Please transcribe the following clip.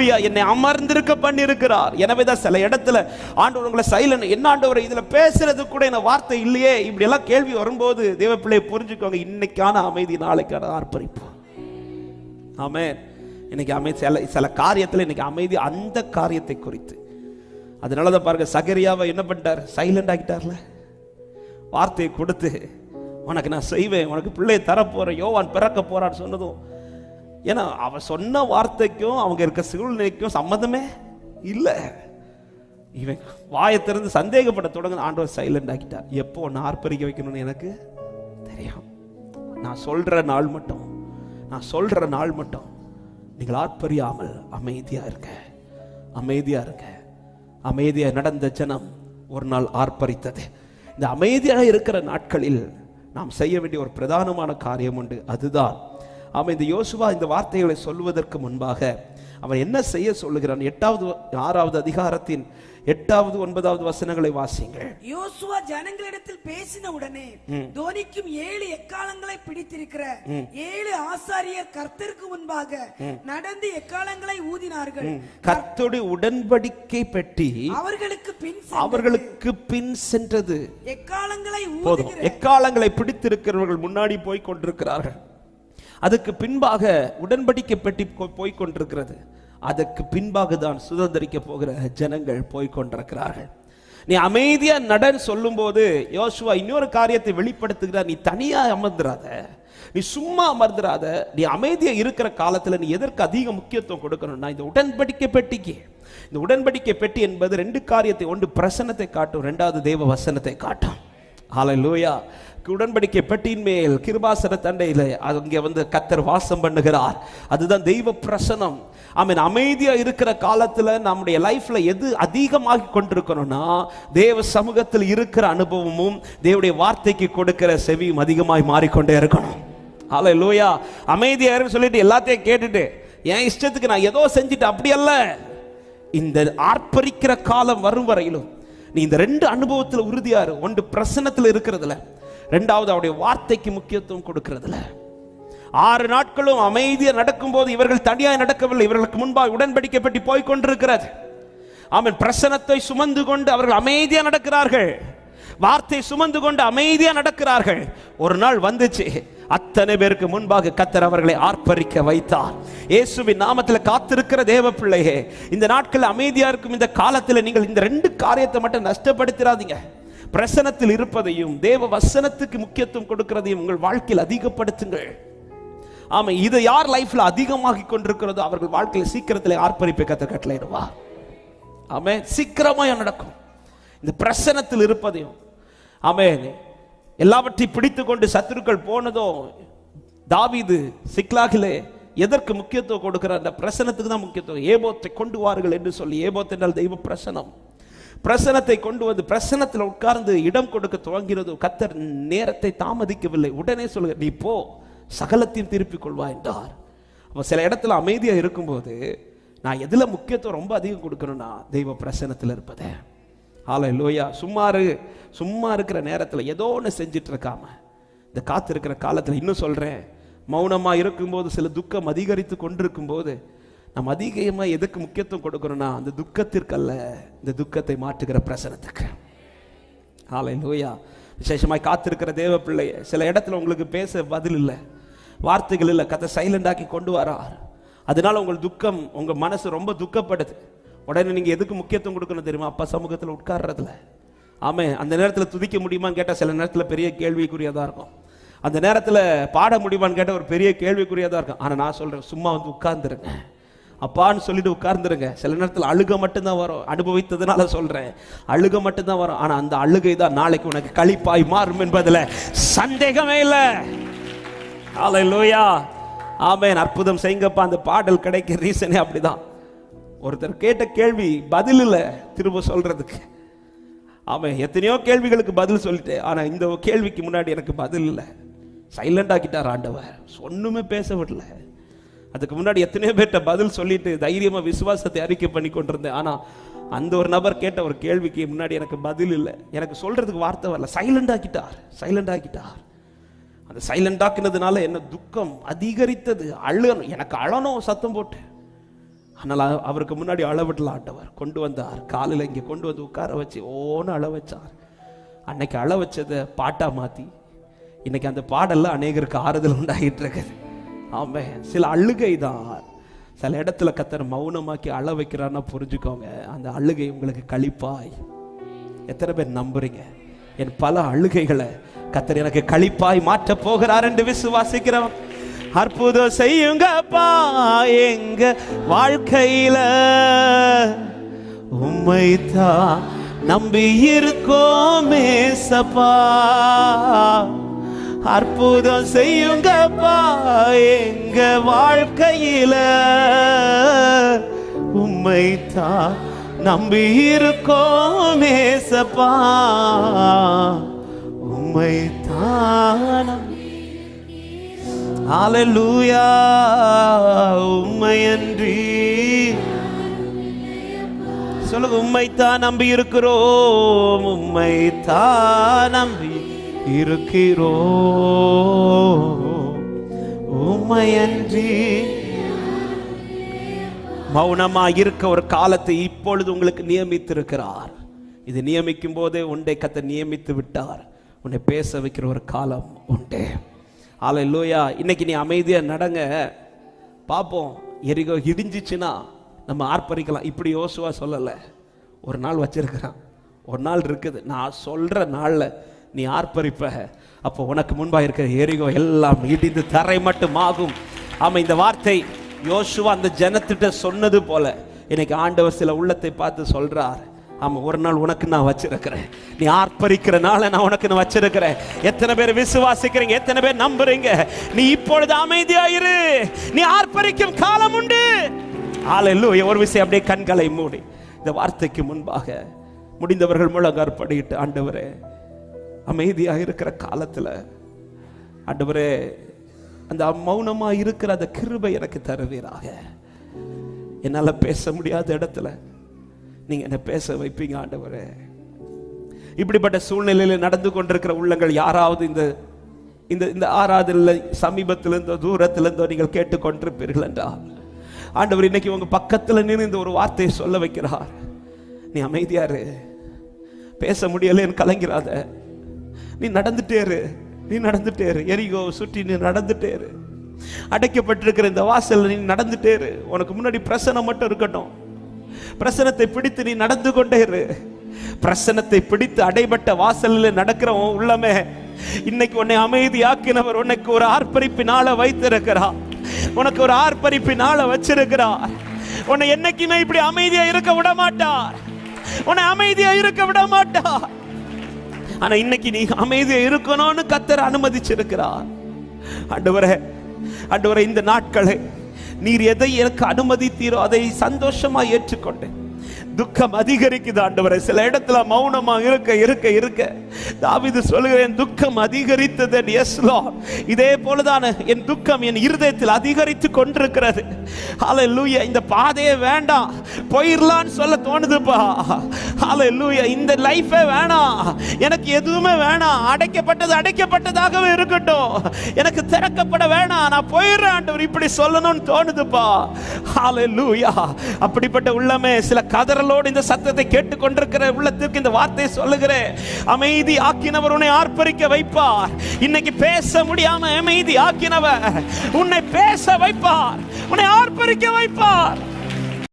லூயா என்னை அமர்ந்திருக்க பண்ணி இருக்கிறார் எனவே தான் சில இடத்துல ஆண்டவர் உங்களை சைலன் என்ன ஆண்டவர் இதுல பேசுறது கூட என்ன வார்த்தை இல்லையே. இப்படி எல்லாம் கேள்வி வரும்போது தேவ பிள்ளை புரிஞ்சுக்கோங்க. இன்னைக்கான அமைதி நாளைக்கான ஆர்ப்பரிப்பு. ஆமே இன்னைக்கு அமை சில சில காரியத்தில் இன்னைக்கு அமைதி அந்த காரியத்தை குறித்து. அதனால தான் பாருங்க சகரியாவை என்ன பண்ணிட்டார்? சைலண்ட் ஆகிட்டார்ல வார்த்தையை கொடுத்து உனக்கு நான் செய்வேன். உனக்கு பிள்ளையை தரப்போறேன். யோவான் பிறக்க போறான்னு சொன்னதும் ஏன்னா அவன் சொன்ன வார்த்தைக்கும் அவங்க இருக்க சூழ்நிலைக்கும் சம்மந்தமே இல்லை. இவன் வாயை திறந்து சந்தேகப்பட தொடங்க ஆண்டவர் சைலண்ட் ஆகிட்டார் எப்போ நான் ஆர்ப்பரிக்க வைக்கணும்னு எனக்கு தெரியும். நான் சொல்ற நாள் மட்டும் நான் சொல்ற நாள் மட்டும். நீங்கள் ஆர்ப்பரியாமல் அமைதியா இருக்க அமைதியா இருக்க அமைதியா நடந்த ஜனம் ஒரு நாள் ஆர்ப்பரித்தது. இந்த அமைதியாக இருக்கிற நாட்களில் நாம் செய்ய வேண்டிய ஒரு பிரதானமான காரியம் உண்டு. அதுதான் அவன் இந்த யோசுவா இந்த வார்த்தைகளை சொல்வதற்கு முன்பாக அவன் என்ன செய்ய சொல்லுகிறான்? எட்டாவது ஆறாவது அதிகாரத்தின் எட்டாவது ஒன்பதாவது வசனங்களை வாசிங்கள் யோசுவா ஜனங்களிடத்தில் பேசின உடனே தோனிக்கும் ஏழு எக்காலங்களை பிடித்திருக்கிற ஏழு ஆசாரியர் கர்த்தருக்கு முன்பாக நடந்து எக்காலங்களை ஊதினார்கள்? கர்த்தருடைய உடன்படிக்கை பெட்டி அவர்களுக்கு பின் அவர்களுக்கு பின் சென்றது. எக்காலங்களை போதும். எக்காலங்களை பிடித்திருக்கிறவர்கள் முன்னாடி போய் கொண்டிருக்கிறார்கள். அதுக்கு பின்பாக உடன்படிக்கை பெட்டி கொ- போய் கொண்டிருக்கிறது அதற்கு பின்பாக தான் சுதந்திரிக்க போகிற ஜனங்கள் போய் கொண்டிருக்கிறார்கள் நீ அமைதியா நடன் சொல்லும்போது யோசுவா இன்னொரு காரியத்தை வெளிப்படுத்துகிறார். நீ தனியா அமர்ந்துராத. நீ சும்மா அமர்ந்துராத. நீ அமைதியா இருக்கிற காலத்துல நீ எதற்கு அதிக முக்கியத்துவம் கொடுக்கணும்னா இந்த உடன்படிக்கை பெட்டிக்கு. இந்த உடன்படிக்கை பெட்டி என்பது ரெண்டு காரியத்தை ஒன்று பிரசன்னத்தை காட்டும் ரெண்டாவது தேவ வசனத்தை காட்டும். ஹalleluya உடன்படிக்கை பெட்டியின் மேல் கிருபாசன தண்டையில் அங்கே வந்து கத்தர் வாசம் பண்ணுகிறார். அதுதான் தெய்வ பிரசனம். ஆமென் அமைதியா இருக்கிற காலத்துல நம்முடைய லைஃப்ல எது அதிகமாகி கொண்டிருக்கணும்னா தேவ சமூகத்தில் இருக்கிற அனுபவமும் தேவடைய வார்த்தைக்கு கொடுக்கிற செவியும் அதிகமாய் மாறிக்கொண்டே இருக்கணும். ஆலை லோயா இருன்னு சொல்லிட்டு எல்லாத்தையும் கேட்டுட்டு என் இஷ்டத்துக்கு நான் ஏதோ செஞ்சுட்டு அப்படி அல்ல. இந்த ஆர்ப்பரிக்கிற காலம் வரும் வரையிலும் நீ இந்த ரெண்டு அனுபவத்தில் உறுதியாரு ஒன்று பிரசனத்தில் இருக்கிறதுல ரெண்டாவது அவருடைய வார்த்தைக்கு முக்கியத்துவம் கொடுக்கிறதுல. ஆறு நாட்களும் அமைதியாக நடக்கும்போது இவர்கள் தனியாக நடக்கவில்லை. இவர்களுக்கு முன்பாக உடன்படிக்கப்பட்டு போய் கொண்டிருக்கிறது. அவன் பிரசனத்தை சுமந்து கொண்டு அவர்கள் அமைதியாக நடக்கிறார்கள். வார்த்தை சுமந்து கொண்டு அமைதியாக நடக்கிறார்கள். ஒரு நாள் வந்துச்சு. அத்தனை பேருக்கு முன்பாக கத்தர் அவர்களை ஆர்ப்பரிக்க வைத்தார். இயேசுவின் நாமத்தில் காத்திருக்கிற தேவ பிள்ளையே இந்த நாட்கள் அமைதியா இருக்கும் இந்த காலத்தில் நீங்கள் இந்த ரெண்டு காரியத்தை மட்டும் நஷ்டப்படுத்திடாதீங்க பிரசனத்தில் இருப்பதையும் தேவ வசனத்துக்கு முக்கியத்துவம் கொடுக்கிறதையும் உங்கள் வாழ்க்கையில் அதிகப்படுத்துங்கள். ஆமா இது யார் லைஃப்ல அதிகமாகி கொண்டிருக்கிறதோ அவர்கள் வாழ்க்கையில் சீக்கிரத்தில் ஆர்ப்பரிப்பை கத்த கட்டளையிடுவா ஆமே சீக்கிரமாக நடக்கும். இந்த பிரசனத்தில் இருப்பதையும் ஆமே எல்லாவற்றையும் பிடித்து கொண்டு சத்துருக்கள் போனதோ தாவிது சிக்லாகிலே எதற்கு முக்கியத்துவம் கொடுக்கிறார்? அந்த பிரசனத்துக்கு தான் முக்கியத்துவம். ஏபோத்தை கொண்டு வார்கள் என்று சொல்லி ஏபோத் என்றால் தெய்வ பிரசனம். பிரசனத்தை கொண்டு வந்து பிரசனத்தில் உட்கார்ந்து இடம் கொடுக்க துவங்கிறது கத்தர் நேரத்தை தாமதிக்கவில்லை. உடனே சொல்லுங்க நீ போ சகலத்தையும் திருப்பிக் கொள்வா என்றார். அப்போ சில இடத்துல அமைதியாக இருக்கும்போது நான் எதில் முக்கியத்துவம் ரொம்ப அதிகம் கொடுக்கணும்னா தெய்வ பிரசனத்தில் இருப்பதே. ஆலை லோயா சும்மா இரு சும்மா இருக்கிற நேரத்தில் ஏதோ ஒன்று செஞ்சுட்டு இருக்காம இந்த காத்திருக்கிற காலத்தில் இன்னும் சொல்கிறேன் மௌனமாக இருக்கும்போது சில துக்கம் அதிகரித்து கொண்டிருக்கும் போது நம்ம அதிகமாக எதுக்கு முக்கியத்துவம் கொடுக்கணும்னா அந்த துக்கத்திற்கல்ல இந்த துக்கத்தை மாற்றுகிற பிரசனத்துக்கு. ஆலை லோயா விசேஷமாய் காத்திருக்கிற தேவ பிள்ளைய சில இடத்துல உங்களுக்கு பேச பதில் இல்லை. வார்த்தைகள் இல்லை. கதை சைலண்ட் ஆக்கி கொண்டு வரார். அதனால உங்கள் துக்கம் உங்கள் மனசு ரொம்ப துக்கப்படுது. உடனே நீங்கள் எதுக்கு முக்கியத்துவம் கொடுக்கணும் தெரியுமா? அப்பா சமூகத்தில் உட்கார்றதுல. ஆமே அந்த நேரத்தில் துதிக்க முடியுமான்னு கேட்டால் சில நேரத்தில் பெரிய கேள்விக்குரியதாக இருக்கும். அந்த நேரத்தில் பாட முடியுமான்னு கேட்டால் ஒரு பெரிய கேள்விக்குரியதாக இருக்கும். ஆனால் நான் சொல்கிறேன் சும்மா வந்து உட்கார்ந்துருங்க. அப்பான்னு சொல்லிட்டு உட்கார்ந்துருங்க. சில நேரத்தில் அழுக மட்டும்தான் வரும். அனுபவித்ததுனால சொல்கிறேன் அழுக மட்டும்தான் வரும். ஆனால் அந்த அழுகை தான் நாளைக்கு உனக்கு கழிப்பாய் மாறும் என்பதில் சந்தேகமே இல்லை. லோயா ஆமென். அற்புதம் செய்யுங்கப்பா. அந்த பாடல் கிடைக்க ரீசனே அப்படிதான். ஒருத்தர் கேட்ட கேள்வி பதில் இல்லை. திரும்ப சொல்றதுக்கு. ஆமென். எத்தனையோ கேள்விகளுக்கு பதில் சொல்லிட்டேன். ஆனால் இந்த கேள்விக்கு முன்னாடி எனக்கு பதில் இல்லை. சைலண்ட் ஆக்கிட்டார் ஆண்டவர். ஒன்றுமே பேச விடல. அதுக்கு முன்னாடி எத்தனையோ பேர்ட்ட பதில் சொல்லிட்டு தைரியமா விசுவாசத்தை அறிக்கை பண்ணி கொண்டிருந்தேன். ஆனா அந்த ஒரு நபர் கேட்ட ஒரு கேள்விக்கு முன்னாடி எனக்கு பதில் இல்லை. எனக்கு சொல்றதுக்கு வார்த்தை வரல. சைலண்ட் ஆக்கிட்டார். சைலண்ட் ஆக்கிட்டார். அந்த சைலண்ட் ஆக்குனதுனால என்ன துக்கம் அதிகரித்தது. அழுகணும். எனக்கு அழணும். சத்தம் போட்டு. ஆனால் அவருக்கு முன்னாடி அளவிடல ஆண்டவர். கொண்டு வந்தார். காலையில் இங்கே கொண்டு வந்து உட்கார வச்சு ஓன்னு அள வச்சார். அன்னைக்கு அள வச்சதை பாட்டா மாத்தி. இன்னைக்கு அந்த பாடெல்லாம் அநேகருக்கு ஆறுதல் உண்டாகிட்டு இருக்குது. ஆமே சில அழுகை தான். சில இடத்துல கத்தர் மௌனமாக்கி அழ வைக்கிறான்னா புரிஞ்சுக்கோங்க. அந்த அழுகை உங்களுக்கு களிப்பாய். எத்தனை பேர் நம்புறீங்க? என் பல அழுகைகளை கத்தர் எனக்கு களிப்பாய் மாற்ற போகிறார் என்று விசுவாசிக்கிறோம். அற்புதம் செய்யுங்கப்பா எங்க வாழ்க்கையில. உம்மைத்தான் நம்பி இருக்கோமே சப்பா அற்புதம் செய்யுங்கப்பா எங்க வாழ்க்கையில. உம்மைத்தான் நம்பி இருக்கோமே சப்பா உம்மைத்தான் ஹalleluya. உம்மையன்றி. சொல்லுங்க உம்மைத்தான் நம்பி இருக்கிறோம் உம்மைத்தான் நம்பி இருக்கிறோ. உமையன்றி மௌனமா இருக்க ஒரு காலத்தை இப்பொழுது உங்களுக்கு நியமித்திருக்கிறார். இது நியமிக்கும் போதே உண்டை கத்தை நியமித்து விட்டார். உன்னை பேச வைக்கிற ஒரு காலம் உண்டு. ஆலை லோயா இன்னைக்கு நீ அமைதியா நடங்க. பார்ப்போம் எரிகோ இடிஞ்சிச்சுன்னா நம்ம ஆர்ப்பரிக்கலாம். இப்படி யோசுவா சொல்லலை. ஒரு நாள் வச்சிருக்கிறான். ஒரு நாள் இருக்குது. நான் சொல்கிற நாளில் நீ ஆர்ப்பரிப்ப. அப்போ உனக்கு முன்பாக இருக்கிற எரிகோ எல்லாம் இடிந்து தரை மட்டும் ஆகும் ஆமாம் இந்த வார்த்தை யோசுவா அந்த ஜனத்திட்ட சொன்னது போல. இன்னைக்கு ஆண்டவர் சில உள்ளத்தை பார்த்து சொல்றார். ஆமாம் ஒரு நாள் உனக்கு நான் வச்சிருக்கிறேன். நீ ஆர்ப்பரிக்கிற நான் உனக்கு நான் வச்சிருக்கிறேன். எத்தனை பேர் விசுவாசிக்கிறீங்க? எத்தனை பேர் நம்புறீங்க? நீ இப்பொழுது அமைதியாயிரு. நீ ஆர்ப்பரிக்கும் காலம் உண்டு. ஆலையில் ஒரு விஷயம் அப்படியே கண்களை மூடி. இந்த வார்த்தைக்கு முன்பாக முடிந்தவர்கள் முழங்காற்படிட்டு ஆண்டவரே அமைதியாக இருக்கிற காலத்தில் ஆண்டவரே அந்த மௌனமாக இருக்கிற அந்த கிருபை எனக்கு தருவீராக. என்னால் பேச முடியாத இடத்துல நீங்கள் என்ன பேச வைப்பீங்க ஆண்டவரே. இப்படிப்பட்ட சூழ்நிலையில் நடந்து கொண்டிருக்கிற உள்ளங்கள் யாராவது இந்த இந்த இந்த ஆராதனையில் சமீபத்திலிருந்தோ தூரத்திலிருந்தோ நீங்கள் கேட்டுக்கொண்டிருப்பீர்கள் என்றால் ஆண்டவர் இன்னைக்கு உங்க பக்கத்தில் நின்று இந்த ஒரு வார்த்தையை சொல்ல வைக்கிறார். நீ அமைதியாரு பேச முடியலன்னு கலங்கிறாத. நீ நடந்துட்டேரு நீ நடந்துட்டேரு எரிகோ சுற்றி நீ நடந்துட்டேரு அடைக்கப்பட்டிருக்கிற இந்த வாசல் நீ நடந்துட்டேரு உனக்கு முன்னாடி பிரசனம் மட்டும் இருக்கட்டும். பிரசனத்தை பிடித்து நீ நடந்து கொண்டே இரு. பிரசனத்தை பிடித்து அடைபட்ட வாசலில் நடக்கிறவன் உள்ளமே. இன்னைக்கு உன்னை அமைதியாக்கினவர் உனக்கு ஒரு ஆர்ப்பரிப்பினால வைத்திருக்கிறார். உனக்கு ஒரு ஆர்ப்பரிப்பினால வச்சிருக்கிறார். உன்னை என்னைக்குமே இப்படி அமைதியா இருக்க விட மாட்டார். உன்னை அமைதியா இருக்க விட மாட்டார். ஆனா இன்னைக்கு நீ அமைதியா இருக்கணும்னு கத்தர் அனுமதிச்சிருக்கிறார். ஆண்டவரே ஆண்டவரே இந்த நாட்களை நீர் எதை எனக்கு அனுமதித்தீரோ அதை சந்தோஷமா ஏற்றுக்கொண்டேன் துக்கம் அதிகரிக்குது ஆண்டவரே. சில இடத்துல மௌனமா இருக்க இருக்க இருக்க. தாவிது சொல்கிறேன் துக்கம் அதிகரித்தது எஸ்லோ இதே போலதான் என் துக்கம் என் இருதயத்தில் அதிகரித்து கொண்டிருக்கிறது. இந்த பாதையே வேண்டாம். போயிடலான்னு சொல்ல தோணுதுப்பா. ஹalleluya இந்த லைஃபே வேணாம். எனக்கு எதுவுமே வேணாம். அடைக்கப்பட்டது அடைக்கப்பட்டதாகவே இருக்கட்டும். எனக்கு திறக்கப்பட வேணாம். நான் போயிடுறேன் ஆண்டவர். இப்படி சொல்லணும்னு தோணுதுப்பா. ஹalleluya அப்படிப்பட்ட உள்ளமே சில கதறலோடு இந்த சத்தத்தை கேட்டுக்கொண்டிருக்கிற உள்ளத்திற்கு இந்த வார்த்தையை சொல்லுகிறேன். அமைதி ஆக்கினவர் உன்னை ஆர்ப்பரிக்க வைப்பார். இன்னைக்கு பேச முடியாம அமைதி ஆக்கினவர். உன்னை பேச வைப்பார். உன்னை ஆர்ப்பரிக்க வைப்பார்.